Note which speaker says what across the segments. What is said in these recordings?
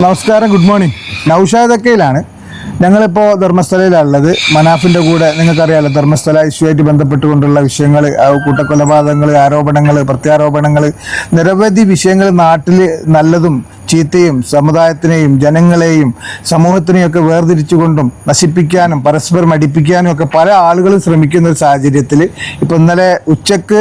Speaker 1: നമസ്കാരം good morning നൌഷാദക്കയിലാണ് ഞങ്ങളിപ്പോൾ ധർമ്മസ്ഥലയിലുള്ളത് മനാഫിന്റെ കൂടെ നിങ്ങൾക്കറിയാലോ ധർമ്മസ്ഥല ഇഷ്യൂമായിട്ട് ബന്ധപ്പെട്ടുകൊണ്ടുള്ള വിഷയങ്ങൾ കൂട്ടക്കൊലപാതകങ്ങൾ ആരോപണങ്ങൾ പ്രത്യാരോപണങ്ങൾ നിരവധി വിഷയങ്ങൾ നാട്ടിൽ നല്ലതും ചീത്തയും സമുദായത്തിനെയും ജനങ്ങളെയും സമൂഹത്തിനെയും ഒക്കെ വേർതിരിച്ചുകൊണ്ടും നശിപ്പിക്കാനും പരസ്പരം അടിപ്പിക്കാനും ഒക്കെ പല ആളുകളും ശ്രമിക്കുന്ന ഒരു സാഹചര്യത്തിൽ ഇപ്പോൾ ഇന്നലെ ഉച്ചയ്ക്ക്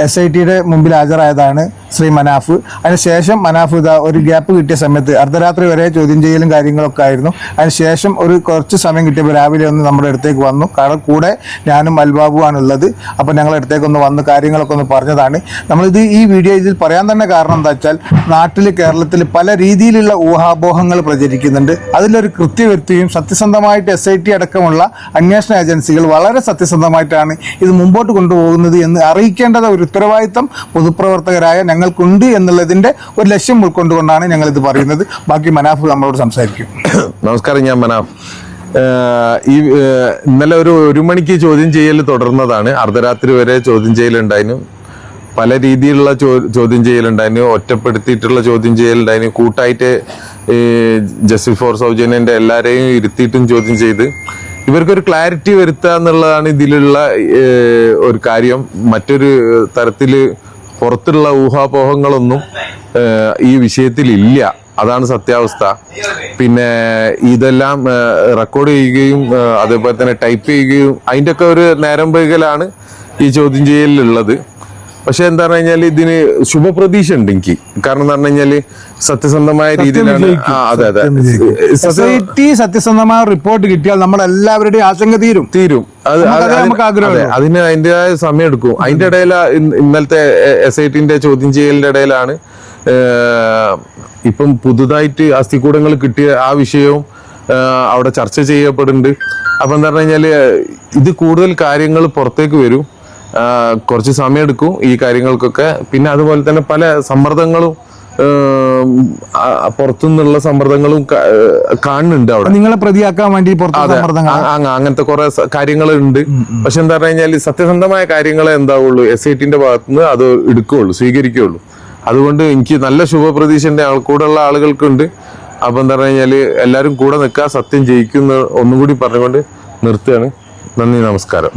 Speaker 1: എസ് ഐ ടിയുടെ മുമ്പിൽ ഹാജരായതാണ്. ശ്രീ മനാഫ്. അതിനുശേഷം മനാഫ് ഇതാ ഒരു ഗ്യാപ്പ് കിട്ടിയ സമയത്ത് അർദ്ധരാത്രി വരെ ചോദ്യം ചെയ്യലും കാര്യങ്ങളൊക്കെ ആയിരുന്നു. അതിനുശേഷം ഒരു കുറച്ച് സമയം കിട്ടിയപ്പോൾ രാവിലെ ഒന്ന് നമ്മുടെ അടുത്തേക്ക് വന്നു. കാരണം കൂടെ ഞാനും അൽബാബുവാണ് ഉള്ളത് അപ്പോൾ ഞങ്ങളുടെ അടുത്തേക്ക് ഒന്ന് വന്ന് കാര്യങ്ങളൊക്കെ ഒന്ന് പറഞ്ഞതാണ്. നമ്മളിത് ഈ വീഡിയോ ഇതിൽ പറയാൻ തന്നെ കാരണം എന്താ വെച്ചാൽ നാട്ടിൽ കേരളത്തിൽ പല രീതിയിലുള്ള ഊഹാപോഹങ്ങൾ പ്രചരിക്കുന്നുണ്ട്. അതിലൊരു കൃത്യവൃത്തിയും സത്യസന്ധമായിട്ട് എസ് ഐ ടി അടക്കമുള്ള അന്വേഷണ ഏജൻസികൾ വളരെ സത്യസന്ധമായിട്ടാണ് ഇത് മുമ്പോട്ട് കൊണ്ടുപോകുന്നത് എന്ന് അറിയിക്കേണ്ടത് ഒരു ഉത്തരവാദിത്തം പൊതുപ്രവർത്തകരായ ഞങ്ങൾക്കുണ്ട് എന്നുള്ളതിന്റെ ഒരു ലക്ഷ്യം ഉൾക്കൊണ്ടുകൊണ്ടാണ് ഞങ്ങൾ ഇത് പറയുന്നത്. ബാക്കി മനാഫ് നമ്മളോട് സംസാരിക്കും.
Speaker 2: നമസ്കാരം ഞാൻ മനാഫ്. ഈ ഇന്നലെ ഒരു ഒരു മണിക്ക് ചോദ്യം ചെയ്യൽ തുടർന്നതാണ്. അർദ്ധരാത്രി വരെ ചോദ്യം ചെയ്യലുണ്ടായിരുന്നു. പല രീതിയിലുള്ള ചോദ്യം ചെയ്യലുണ്ടായിരുന്നു. ഒറ്റപ്പെടുത്തിയിട്ടുള്ള ചോദ്യം ചെയ്യലുണ്ടായിരുന്നു. കൂട്ടായിട്ട് ജസ്റ്റിസ് ഫോർ സൗജന്യന്റെ എല്ലാവരെയും ഇരുത്തിയിട്ടും ചോദ്യം ചെയ്ത്. ഇവർക്കൊരു ക്ലാരിറ്റി വരുത്തുക എന്നുള്ളതാണ് ഇതിലുള്ള ഒരു കാര്യം. മറ്റൊരു തരത്തിൽ പുറത്തുള്ള ഊഹാപോഹങ്ങളൊന്നും ഈ വിഷയത്തിൽ ഇല്ല അതാണ് സത്യാവസ്ഥ. പിന്നെ ഇതെല്ലാം റെക്കോർഡ് ചെയ്യുകയും അതേപോലെ തന്നെ ടൈപ്പ് ചെയ്യുകയും അതിന്റെയൊക്കെ ഒരു നേരം വൈകലാണ് ഈ ചോദ്യം ചെയ്യലിലുള്ളത്. പക്ഷെ എന്താ പറഞ്ഞു കഴിഞ്ഞാൽ ഇതിന് ശുഭപ്രതീക്ഷ ഉണ്ട് എനിക്ക്. കാരണം എന്ന് പറഞ്ഞു കഴിഞ്ഞാൽ സത്യസന്ധമായ രീതിയിലാണ് ആ അതെ അതെ.
Speaker 1: സൊസൈറ്റി
Speaker 2: സത്യ-
Speaker 1: സത്യസന്ധമായ റിപ്പോർട്ട് കിട്ടിയാൽ നമ്മൾ എല്ലാവരുടെയും ആശങ്ക തീരും.
Speaker 2: തീരും. അത്
Speaker 1: നമുക്കതേ
Speaker 2: അത്
Speaker 1: നമുക്ക് ആഗ്രഹമുള്ളൂ.
Speaker 2: അതെ, അതിന് അതിന്റെതായ സമയം എടുക്കും അതിന്റെ ഇടയിൽ ഇന്നലത്തെ എസ് ഐ ടിന്റെ ചോദ്യം ചെയ്യലിന്റെ ഇടയിലാണ് ഏഹ്, ഇപ്പം പുതുതായിട്ട് അസ്ഥികൂടങ്ങൾ കിട്ടിയ ആ വിഷയവും ഏഹ്, അവിടെ ചർച്ച ചെയ്യപ്പെടുന്നുണ്ട്. അപ്പൊ എന്താ പറഞ്ഞു കഴിഞ്ഞാൽ ഇത് കൂടുതൽ കാര്യങ്ങൾ പുറത്തേക്ക് വരും. കുറച്ച് സമയം എടുക്കും ഈ കാര്യങ്ങൾക്കൊക്കെ. പിന്നെ അതുപോലെ തന്നെ പല സമ്മർദ്ദങ്ങളും പുറത്തുനിന്നുള്ള സമ്മർദ്ദങ്ങളും കാണുന്നുണ്ട് അവിടെ.
Speaker 1: നിങ്ങളെ പ്രതിയാക്കാൻ വേണ്ടി
Speaker 2: അങ്ങനത്തെ കുറെ കാര്യങ്ങൾ ഉണ്ട് പക്ഷെ എന്താ പറഞ്ഞു കഴിഞ്ഞാൽ സത്യസന്ധമായ കാര്യങ്ങളെ എന്താവുള്ളൂ. എസ് ഐ ടിന്റെ ഭാഗത്തുനിന്ന് അത് എടുക്കുകയുള്ളൂ സ്വീകരിക്കുകയുള്ളൂ. അതുകൊണ്ട് എനിക്ക് നല്ല ശുഭപ്രതീക്ഷന്റെ കൂടെയുള്ള ആളുകൾക്കുണ്ട്. അപ്പൊ എന്താ പറഞ്ഞു കഴിഞ്ഞാൽ എല്ലാരും കൂടെ നിൽക്കുക സത്യം ജയിക്കുന്ന ഒന്നും കൂടി പറഞ്ഞുകൊണ്ട് നിർത്തുകയാണ്. നന്ദി നമസ്കാരം.